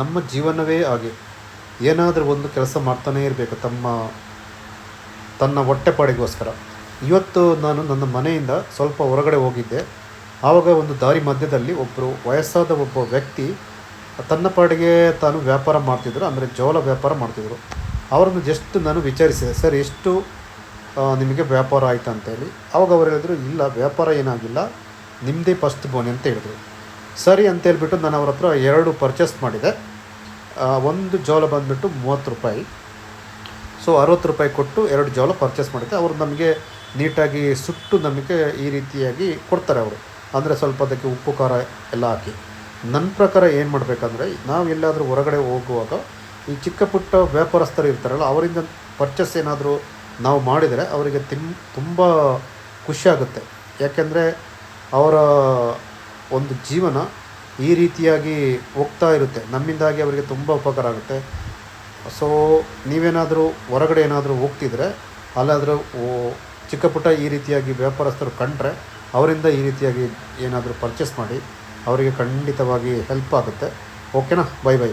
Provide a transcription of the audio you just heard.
ನಮ್ಮ ಜೀವನವೇ ಹಾಗೆ. ಏನಾದರೂ ಒಂದು ಕೆಲಸ ಮಾಡ್ತಾನೇ ಇರಬೇಕು ತಮ್ಮ, ತನ್ನ ಹೊಟ್ಟೆಪಾಡಿಗೋಸ್ಕರ. ಇವತ್ತು ನಾನು ನನ್ನ ಮನೆಯಿಂದ ಸ್ವಲ್ಪ ಹೊರಗಡೆ ಹೋಗಿದ್ದೆ. ಆವಾಗ ಒಂದು ದಾರಿ ಮಧ್ಯದಲ್ಲಿ ಒಬ್ಬರು ವಯಸ್ಸಾದ ಒಬ್ಬ ವ್ಯಕ್ತಿ ತನ್ನ ಪಾಡಿಗೆ ತಾನು ವ್ಯಾಪಾರ ಮಾಡ್ತಿದ್ರು, ಅಂದರೆ ಜೋಳ ವ್ಯಾಪಾರ ಮಾಡ್ತಿದ್ರು. ಅವರನ್ನು ಜಸ್ಟ್ ನಾನು ವಿಚಾರಿಸಿದೆ, ಸರ್, ಎಷ್ಟು ನಿಮಗೆ ವ್ಯಾಪಾರ ಆಯ್ತು ಅಂತೇಳಿ ಆವಾಗ ಅವ್ರು ಹೇಳಿದ್ರು, ಇಲ್ಲ, ವ್ಯಾಪಾರ ಏನಾಗಿಲ್ಲ ನಿಮ್ಮದೇ ಫಸ್ಟ್ ಬೋನಿ ಅಂತ ಹೇಳಿದ್ರು. ಸರಿ ಅಂತ ಹೇಳ್ಬಿಟ್ಟು ನಾನು ಅವ್ರ ಹತ್ರ ಎರಡು ಪರ್ಚೇಸ್ ಮಾಡಿದೆ. ಒಂದು ಜೋಳ ಬಂದುಬಿಟ್ಟು ಮೂವತ್ತು ರೂಪಾಯಿ. ಸೊ ಅರವತ್ತು ರೂಪಾಯಿ ಕೊಟ್ಟು ಎರಡು ಜೋಳ ಪರ್ಚೇಸ್ ಮಾಡಿದ್ದೆ ಅವರು ನಮಗೆ ನೀಟಾಗಿ ಸುಟ್ಟು ನಮಗೆ ಈ ರೀತಿಯಾಗಿ ಕೊಡ್ತಾರೆ ಅವರು. ಅಂದರೆ ಸ್ವಲ್ಪ ಅದಕ್ಕೆ ಉಪ್ಪು, ಖಾರ ಎಲ್ಲ ಹಾಕಿ. ನನ್ನ ಪ್ರಕಾರ ಏನು ಮಾಡಬೇಕಂದ್ರೆ, ನಾವು ಎಲ್ಲಾದರೂ ಹೊರಗಡೆ ಹೋಗುವಾಗ ಈ ಚಿಕ್ಕ ಪುಟ್ಟ ವ್ಯಾಪಾರಸ್ಥರು ಇರ್ತಾರಲ್ಲ, ಅವರಿಂದ ಪರ್ಚೇಸ್ ಏನಾದರೂ ನಾವು ಮಾಡಿದರೆ ಅವರಿಗೆ ತಿಂ ತುಂಬ ಖುಷಿಯಾಗುತ್ತೆ ಯಾಕೆಂದರೆ ಅವರ ಒಂದು ಜೀವನ ಈ ರೀತಿಯಾಗಿ ಹೋಗ್ತಾ ಇರುತ್ತೆ. ನಮ್ಮಿಂದಾಗಿ ಅವರಿಗೆ ತುಂಬ ಉಪಕಾರ ಆಗುತ್ತೆ. ಸೊ ನೀವೇನಾದರೂ ಹೊರಗಡೆ ಏನಾದರೂ ಹೋಗ್ತಿದ್ರೆ, ಅಲ್ಲಾದರೂ ಚಿಕ್ಕ ಪುಟ್ಟ ಈ ರೀತಿಯಾಗಿ ವ್ಯಾಪಾರಸ್ಥರು ಕಂಡ್ರೆ, ಅವರಿಂದ ಈ ರೀತಿಯಾಗಿ ಏನಾದರೂ ಪರ್ಚೇಸ್ ಮಾಡಿ, ಅವರಿಗೆ ಖಂಡಿತವಾಗಿ ಹೆಲ್ಪ್ ಆಗುತ್ತೆ. ಓಕೆನಾ ಬೈ ಬೈ